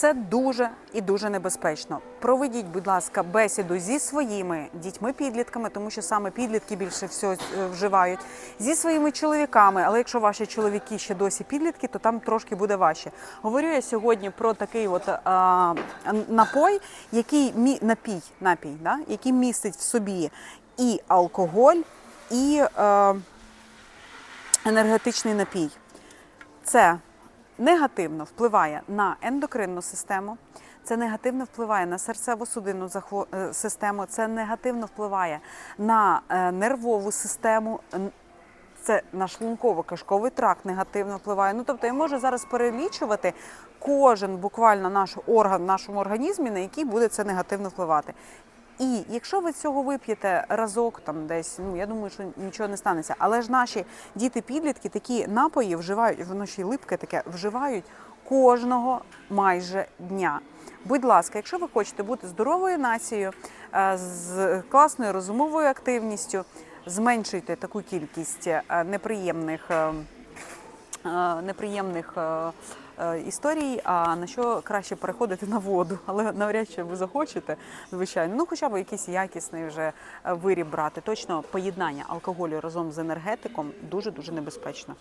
Це дуже і дуже небезпечно. Проведіть, будь ласка, бесіду зі своїми дітьми-підлітками, тому що саме підлітки більше всього е, вживають, зі своїми чоловіками. Але якщо ваші чоловіки ще досі підлітки, то там трошки буде важче. Говорю я сьогодні про такий от а, напой, який мі напій, напій, да? який містить в собі і алкоголь, і е, енергетичний напій. Це негативно впливає на ендокринну систему, це негативно впливає на серцево-судинну е, систему, це негативно впливає на е, нервову систему. Це на шлунково-кишковий тракт негативно впливає. Ну тобто я можу зараз перелічувати кожен буквально наш орган в нашому організмі, на який буде це негативно впливати. І якщо ви цього вип'єте разок, там десь, ну я думаю, що нічого не станеться. Але ж наші діти-підлітки такі напої вживають, воно ще й липке таке, вживають кожного майже дня. Будь ласка, якщо ви хочете бути здоровою нацією, е, з класною розумовою активністю, зменшуйте таку кількість е, неприємних. Е, неприємних е, е, історій, а на що краще переходити на воду. Але навряд чи ви захочете, звичайно. Ну, хоча б якийсь якісний вже виріб брати. Точно поєднання алкоголю разом з енергетиком дуже-дуже небезпечно.